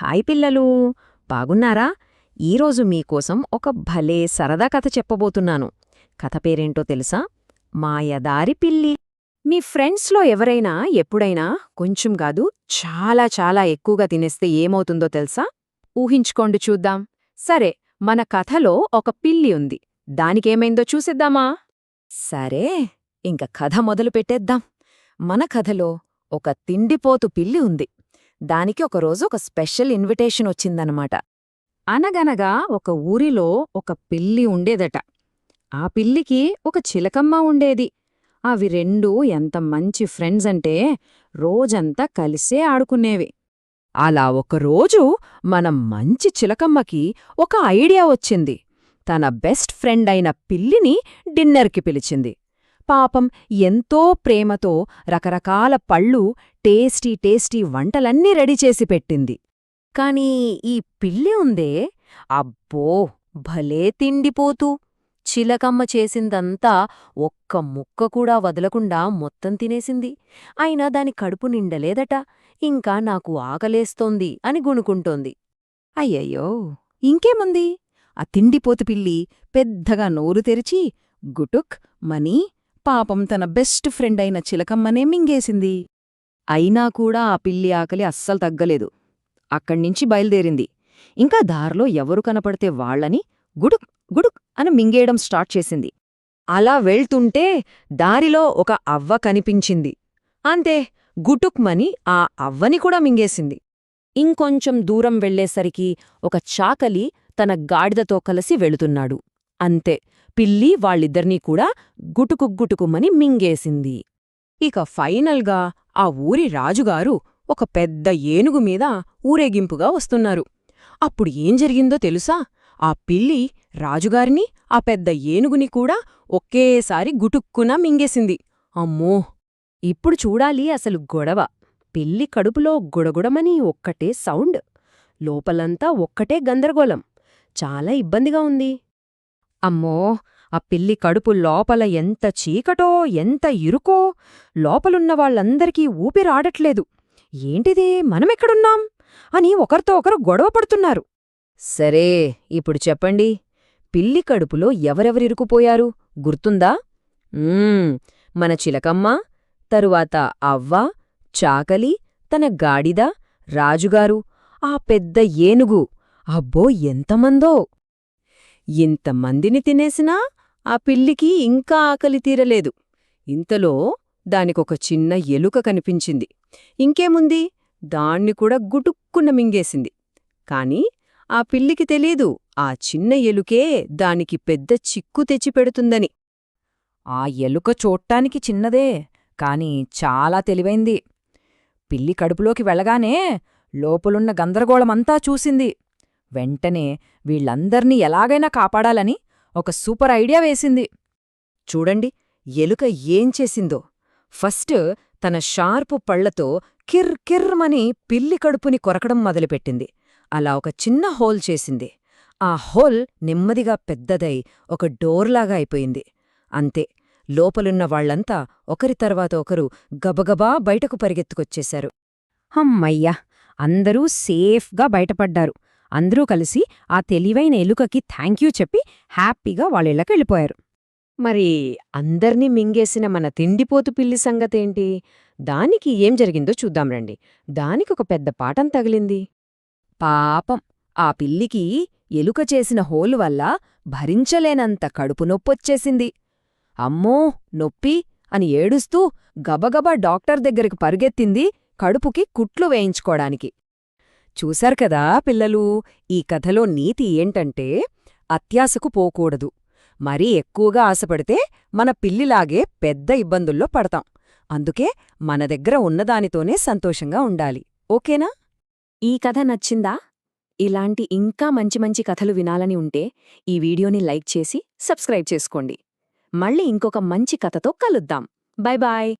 Hi పిల్లలు. బాగున్నారా? ఈరోజు మీకోసం ఒక భలే సరదా కథ చెప్పబోతున్నాను. కథ పేరేంటో తెలుసా? మాయదారి పిల్లి. మీ ఫ్రెండ్స్లో ఎవరైనా ఎప్పుడైనా కొంచెం కాదు చాలా చాలా ఎక్కువగా తినేస్తే ఏమవుతుందో తెలుసా? ఊహించుకోండి చూద్దాం. సరే మన కథలో ఒక పిల్లి ఉంది. దానికేమైందో చూసిద్దామా? సరే ఇంక కథ మొదలు పెట్టేద్దాం మన కథలో ఒక తిండిపోతు పిల్లి ఉంది. దానికి ఒకరోజు ఒక స్పెషల్ ఇన్విటేషన్ వచ్చిందనమాట అనగనగా ఒక ఊరిలో ఒక పిల్లి ఉండేదట. ఆ పిల్లికి ఒక చిలకమ్మ ఉండేది. అవి రెండూ ఎంత మంచి ఫ్రెండ్స్ అంటే రోజంతా కలిసే ఆడుకునేవి. అలా ఒకరోజు మన మంచి చిలకమ్మకి ఒక ఐడియా వచ్చింది. తన బెస్ట్ ఫ్రెండ్ అయిన పిల్లిని డిన్నర్కి పిలిచింది. పాపం ఎంతో ప్రేమతో రకరకాల పళ్ళు టేస్టీ టేస్టీ వంటలన్నీ రెడీ చేసి పెట్టింది. కాని ఈ పిల్లి ఉందే? అబ్బో! భలే తిండిపోతూ. చిలకమ్మ చేసిందంతా ఒక్క ముక్క కూడా వదలకుండా మొత్తం తినేసింది. అయినా దాని కడుపు నిండలేదట. ఇంకా నాకు ఆకలేస్తోంది అని గుణుకుంటోంది. అయ్యయ్యో! ఇంకేముంది? ఆ తిండిపోతు పిల్లి పెద్దగా నోరు తెరిచి గుటుక్ మనీ పాపం తన బెస్ట్ ఫ్రెండ్ అయిన చిలకమ్మనే మింగేసింది. అయినా కూడా ఆ పిల్లి ఆకలి అస్సలు తగ్గలేదు. అక్కడ్నించి బయలుదేరింది. ఇంకా దారిలో ఎవరు కనపడితే వాళ్ళని గుడుక్ గుడుక్ అని మింగేయడం స్టార్ట్ చేసింది. అలా వెళ్తుంటే దారిలో ఒక అవ్వ కనిపించింది. అంతే గుటుక్మని ఆ అవ్వని కూడా మింగేసింది. ఇంకొంచెం దూరం వెళ్ళేసరికి ఒక చాకలి తన గాడిదతో కలిసి వెళుతున్నాడు. అంతే పిల్లి వాళ్ళిద్దర్నీ కూడా గుటుకుగ్గుటుకుమని మింగేసింది. ఇక ఫైనల్గా ఆ ఊరి రాజుగారు ఒక పెద్ద ఏనుగు మీద ఊరేగింపుగా వస్తున్నారు. అప్పుడు ఏం జరిగిందో తెలుసా? ఆ పిల్లి రాజుగారిని ఆ పెద్ద ఏనుగుని కూడా ఒకేసారి గుటుక్కున మింగేసింది. అమ్మో! ఇప్పుడు చూడాలి అసలు గొడవ. పిల్లి కడుపులో గుడగుడమని ఒక్కటే సౌండ్. లోపలంతా ఒక్కటే గందరగోళం. చాలా ఇబ్బందిగా ఉంది. అమ్మో ఆ పిల్లి కడుపు లోపల ఎంత చీకటో ఎంత ఇరుకో. లోపలున్న వాళ్ళందరికీ ఊపిరాడట్లేదు. ఏంటిది? మనమెక్కడున్నాం? అని ఒకరితో ఒకరు గొడవ పడుతున్నారు. సరే ఇప్పుడు చెప్పండి. పిల్లి కడుపులో ఎవరెవరిరుకుపోయారు గుర్తుందా? మన చిలకమ్మ తరువాత అవ్వ చాకలి తన గాడిద రాజుగారు ఆ పెద్ద ఏనుగు. అబ్బో ఎంతమందో! ఇంతమందిని తినేసినా ఆ పిల్లికి ఇంకా ఆకలి తీరలేదు. ఇంతలో దానికొక చిన్న ఎలుక కనిపించింది. ఇంకేముంది? దాన్ని కూడా గుటుక్కున మింగేసింది. కాని ఆ పిల్లికి తెలీదు ఆ చిన్న ఎలుకే దానికి పెద్ద చిక్కు తెచ్చిపెడుతుందని ఆ ఎలుక చూట్టానికి చిన్నదే కాని చాలా తెలివైంది. పిల్లి కడుపులోకి వెళ్ళగానే లోపలున్న గందరగోళమంతా చూసింది. వెంటనే వీళ్ళందర్నీ ఎలాగైనా కాపాడాలని ఒక సూపర్ ఐడియా వేసింది. చూడండి ఎలుక ఏం చేసిందో. ఫస్ట్ తన షార్పు పళ్ళతో కిర్ కిర్మని పిల్లి కడుపుని కొరకడం మొదలుపెట్టింది. అలా ఒక చిన్న హోల్ చేసింది. ఆ హోల్ నెమ్మదిగా పెద్దదై ఒక డోర్లాగా అయిపోయింది. అంతే లోపలున్న వాళ్ళంతా ఒకరి తర్వాత ఒకరు గబగబా బయటకు పరిగెత్తుకొచ్చేశారు. హమ్మయ్యా అందరూ సేఫ్గా బయటపడ్డారు. అందరూ కలిసి ఆ తెలివైన ఎలుకకి థ్యాంక్యూ చెప్పి హ్యాపీగా వాళ్ళిళ్ళకెళ్ళిపోయారు మరి అందర్నీ మింగేసిన మన తిండిపోతు పిల్లి సంగతేంటి? దానికి ఏం జరిగిందో చూద్దాం రండి. దానికొక పెద్ద పాఠం తగిలింది. పాపం! ఆ పిల్లికి ఎలుక చేసిన హోలు వల్ల భరించలేనంత కడుపు నొప్పొచ్చేసింది. అమ్మో! నొప్పి! అని ఏడుస్తూ గబగబా డాక్టర్ దగ్గరికి పరుగెత్తింది కడుపుకి కుట్లు వేయించుకోడానికి. చూశారు కదా పిల్లలు ఈ కథలో నీతి ఏంటంటే అత్యాశకు పోకూడదు. మరీ ఎక్కువగా ఆశపడితే మన పిల్లిలాగే పెద్ద ఇబ్బందుల్లో పడతాం. అందుకే మన దగ్గర ఉన్నదానితోనే సంతోషంగా ఉండాలి. ఓకేనా? ఈ కథ నచ్చిందా? ఇలాంటి ఇంకా మంచి మంచి కథలు వినాలని ఉంటే ఈ వీడియోని లైక్ చేసి సబ్స్క్రైబ్ చేసుకోండి. మళ్ళీ ఇంకొక మంచి కథతో కలుద్దాం. Bye bye!